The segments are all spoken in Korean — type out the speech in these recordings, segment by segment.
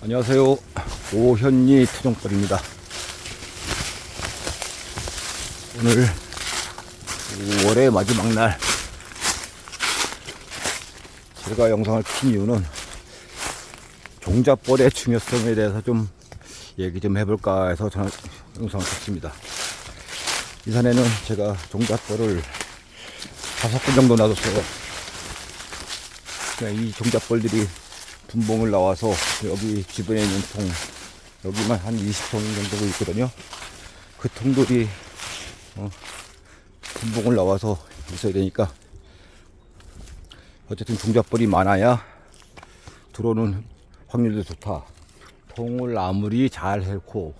안녕하세요. 오현리 토종벌입니다. 오늘 5월의 마지막 날. 제가 영상을 킨 이유는 종자벌의 중요성에 대해서 좀 얘기 좀 해볼까 해서 저는 영상을 켰습니다. 이 산에는 제가 다섯 군 정도 놔뒀어요. 이 종자벌들이 분봉을 나와서 여기 주변에 있는 통 여기만 한 20통 정도 있거든요. 그 통들이 어, 분봉을 나와서 있어야 되니까 어쨌든 종자벌이 많아야 들어오는 확률도 좋다. 통을 아무리 잘 해놓고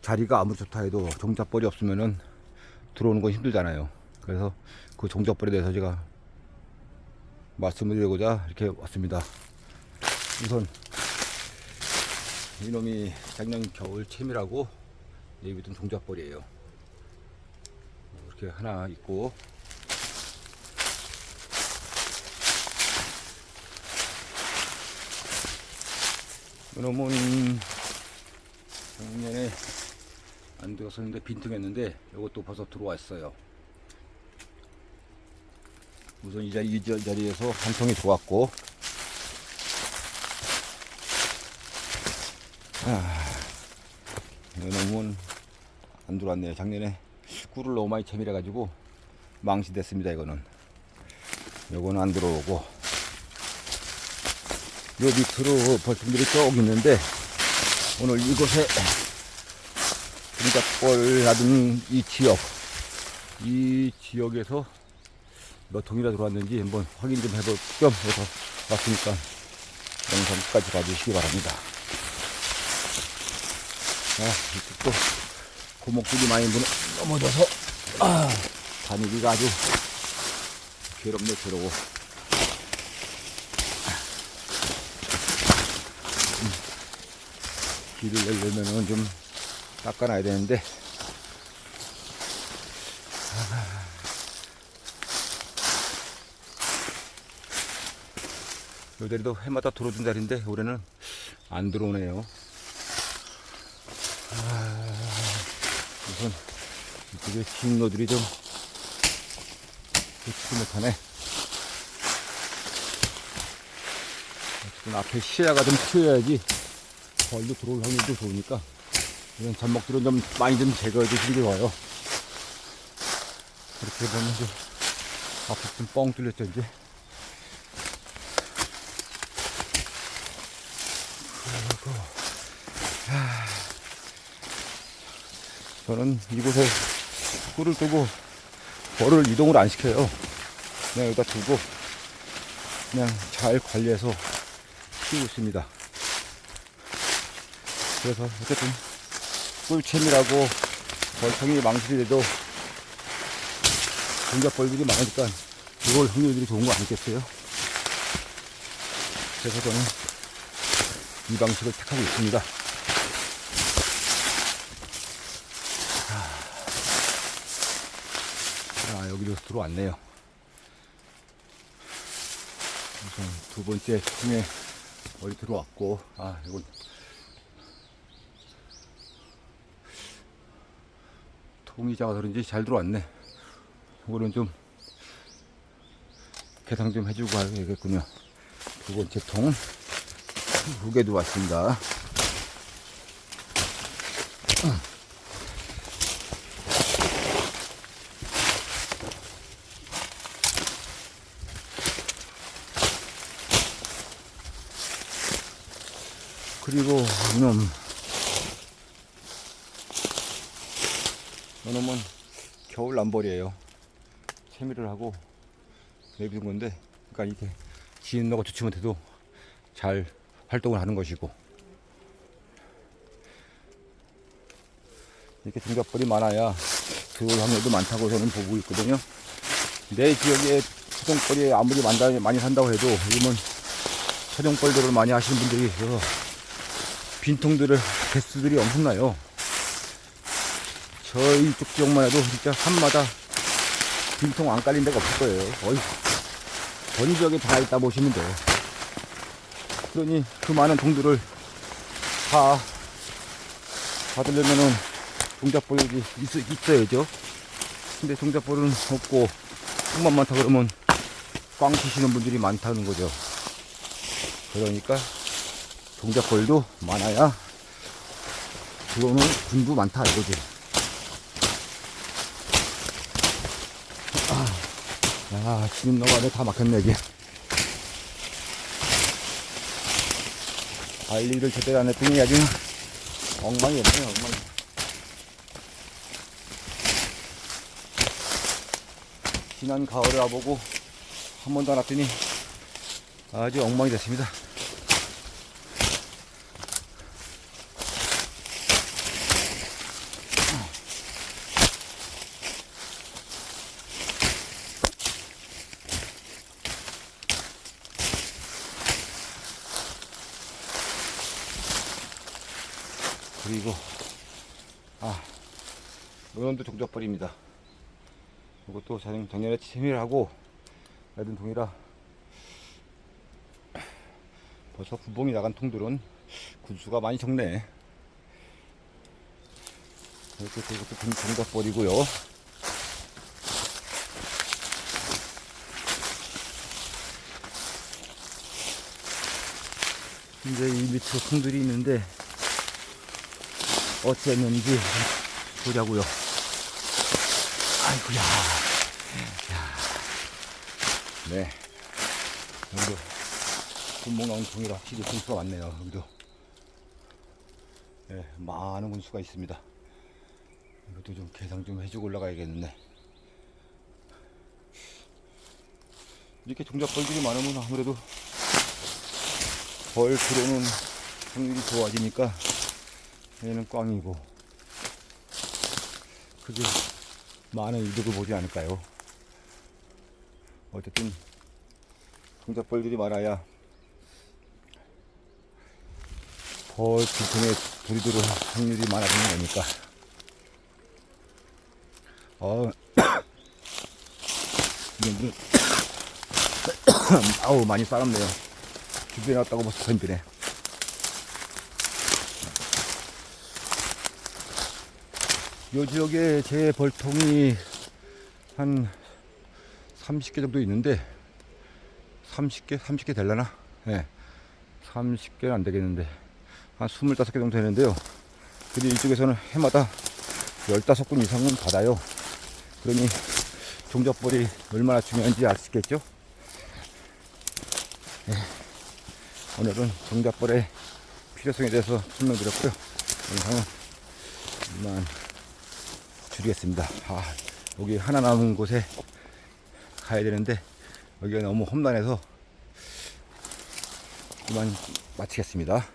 자리가 아무리 좋다 해도 종자벌이 없으면은 들어오는 건 힘들잖아요. 그래서 그 종자벌에 대해서 제가 말씀을 드리고자 이렇게 왔습니다. 우선 이놈이 작년 겨울 채미라고 내비둔 종자벌이에요. 이렇게 하나 있고 이놈은 작년에 안 들어섰는데 빈틈했는데 이것도 벌써 들어왔어요. 우선 이 자리 이 자리에서 한 통이 들어왔고 아, 이놈은 안 들어왔네요. 작년에 꿀을 너무 많이 채밀해 가지고 망신됐습니다. 이거는 요거는 안 들어오고 요 밑으로 벌통들이 쭉 있는데 오늘 이곳에 분자벌 놔둔 이 지역 이 지역에서 몇 통이나 들어왔는지 한번 확인 좀 해볼 겸 해서 왔으니까 영상 끝까지 봐주시기 바랍니다. 아, 이쪽도 고목들이 많이 넘어져서 아, 다니기가 아주 괴롭네 괴로워. 음, 길을 내려면은 좀 닦아놔야 되는데 요 자리도 해마다 들어오던 자리인데 올해는 안 들어오네요. 우선 이쪽에 진로들이 좀 좋지 못하네. 어쨌든 앞에 시야가 좀 트여야지 벌도 들어올 확률도 좋으니까 이런 잡목들은 좀 많이 좀 제거해 주시는 게 좋아요. 이렇게 보면 좀 앞에 좀 뻥 뚫렸죠 이제. 그리고 하, 저는 이곳에 꿀을 뜨고 벌을 이동을 안 시켜요. 그냥 여기다 두고 그냥 잘 관리해서 키우고 있습니다. 그래서 어쨌든 꿀채미라고 벌통이 망실이 돼도 공작벌들이 많으니까 이걸 확률들이 좋은 거 아니겠어요? 그래서 저는 이 방식을 택하고 있습니다. 아, 여기로 들어왔네요. 우선 두 번째 통에 어디 들어왔고, 아, 이건 통이 작아서 그런지 잘 들어왔네. 이거는 좀 개상 좀 해주고 가야겠군요. 두 번째 통. 두 개 들어왔습니다. 그리고 이놈. 이놈은 겨울 남벌이에요. 세미를 하고 내비둔 건데 그러니까 이게 지인너가 좋지 못해도 잘 활동을 하는 것이고. 이렇게 종잡벌이 많아야 들어올 확률도 많다고 저는 보고 있거든요. 내 지역에 초종벌이 아무리 많이 산다고 해도 요즘은 초종벌들을 많이 하시는 분들이 있어서 빈통들을 개수들이 엄청나요. 저희 쪽 지역만 해도 진짜 산마다 빈통 안 깔린 데가 없을 거예요. 거의 전 지역에 다 있다 보시면 돼요. 그러니 그 많은 통들을 다 받으려면은 종잣볼이 있, 있어야죠. 근데 종잣볼은 없고 흙만 많다 그러면 꽝 치시는 분들이 많다는 거죠. 그러니까 종잣볼도 많아야 들어오는 군도 많다 이거지. 아, 야, 지금 너가 안에 다 막혔네 이게. 관리를 제대로 안 했더니 아주 엉망이었네요, 엉망. 지난 가을에 와보고 한 번도 안 왔더니 아주 엉망이 됐습니다. 그리고 아 요런도 종잣벌입니다. 이것도 작년, 작년에 채미를 하고 애든 동이라 벌써 구봉이 나간 통들은 군수가 많이 적네. 이렇게 또 이것도 종- 종잣벌이고요. 이제 이 밑으로 통들이 있는데 어쨌는지 보자고요. 아이고야. 야. 네. 여기도 군목 종이라 확실히 군수가 많네요. 여기도. 네, 많은 군수가 있습니다. 이것도 좀 개상 좀 해주고 올라가야겠네. 이렇게 종잣벌들이 많으면 아무래도 벌 들어오는 확률이 좋아지니까 얘는 꽝이고 그게 많은 이득을 보지 않을까요? 어쨌든 종잣벌들이 많아야 벌 주변에 불이 들어올 확률이 많아지는 거니까. 어, 아우 많이 싸갑네요. 주변에 왔다고 벌써 힘드네 요 지역에 제 벌통이 한 30개 정도 있는데 30개? 30개 될라나? 예. 30개는 안 되겠는데 한 25개 정도 되는데요. 근데 이쪽에서는 해마다 15군 이상은 받아요. 그러니 종잣벌이 얼마나 중요한지 알수 있겠죠? 예. 오늘은 종잣벌의 필요성에 대해서 설명드렸고요. 영상은 이만 줄이겠습니다. 아, 여기 하나 남은 곳에 가야 되는데 여기가 너무 험난해서 이만 마치겠습니다.